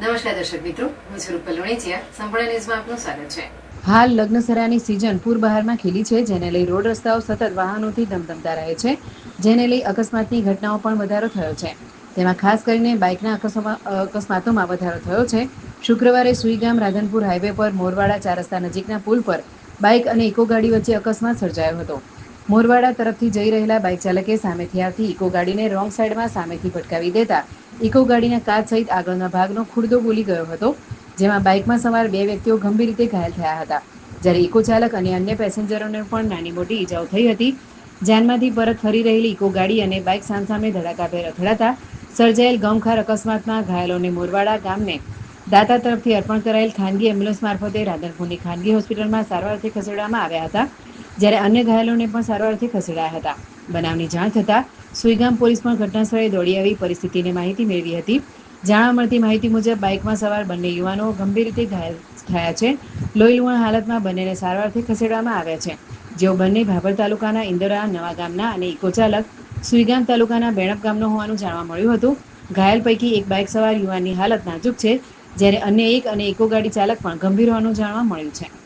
નમસ્કાર દર્શક મિત્રો, હું છું રૂપલ લુણીચિયા. સંપૂર્ણ ન્યૂઝમાં આપનું સ્વાગત છે. હાલ લગ્નસરાની સિઝન પૂર બહારમાં ખીલી છે, જેને લઈ રોડ રસ્તાઓ સતત વાહનોથી ધમધમતા રહે છે, જેને લઈ અકસ્માતની ઘટનાઓ પણ વધારો થયો છે. તેમાં ખાસ કરીને બાઇકના અકસ્માતોમાં વધારો થયો છે. શુક્રવારે સુઈગામ રાધનપુર હાઈવે પર મોરવાડા ચાર રસ્તા નજીકના પુલ પર બાઇક અને ઇકો ગાડી વચ્ચે અકસ્માત સર્જાયો હતો. મોરવાડા તરફથી જઈ રહેલા બાઇક ચાલકે સામેથી આવતી ઇકો ગાડીને રોંગ સાઈડમાં સામેથી ભટકાવી દેતા ઇકો ગાડીના કાચ સહિત આગળના ભાગનો ખુરદો બોલી ગયો હતો, જેમાં બાઇકમાં સવાર બે વ્યક્તિઓ ગંભીર રીતે ઘાયલ થયા હતા. જ્યારે ઇકો ચાલક અને અન્ય પેસેન્જરોને પણ નાની મોટી ઈજાઓ થઈ હતી, જાનમાંથી પરત ફરી રહેલી ઇકો ગાડી અને બાઇક સામસામે ધડાકાભેર અથડાતા સર્જાયેલ ગમખાર અકસ્માતમાં ઘાયલોને મોરવાડા ગામને દાતા તરફથી અર્પણ કરાયેલ ખાનગી એમ્બ્યુલન્સ મારફતે રાધનપુરની ખાનગી હોસ્પિટલમાં સારવારથી ખસેડવામાં આવ્યા હતા, જ્યારે અન્ય ઘાયલોને પણ સારવારથી ખસેડાયા હતા. બનાવની જાણ થતાં સુઈગામ પોલીસ પણ ઘટનાસ્થળે દોડી આવી પરિસ્થિતિની માહિતી મેળવી હતી. જાણવા મળતી માહિતી મુજબ બાઇકમાં સવાર બંને યુવાનો ગંભીર રીતે ઘાયલ થયા છે. લોહીલુહાણ હાલતમાં બંનેને સારવારથી ખસેડવામાં આવ્યા છે. જેઓ બંને ભાભર તાલુકાના ઇન્દોરા, નવા ગામના અને ઇકોચાલક સુઈગામ તાલુકાના બેણપ ગામનો હોવાનું જાણવા મળ્યું હતું. ઘાયલ પૈકી એક બાઇક સવાર યુવાનની હાલત નાજુક છે, જ્યારે અન્ય એક અને ઇકો ગાડી ચાલક પણ ગંભીર હોવાનું જાણવા મળ્યું છે.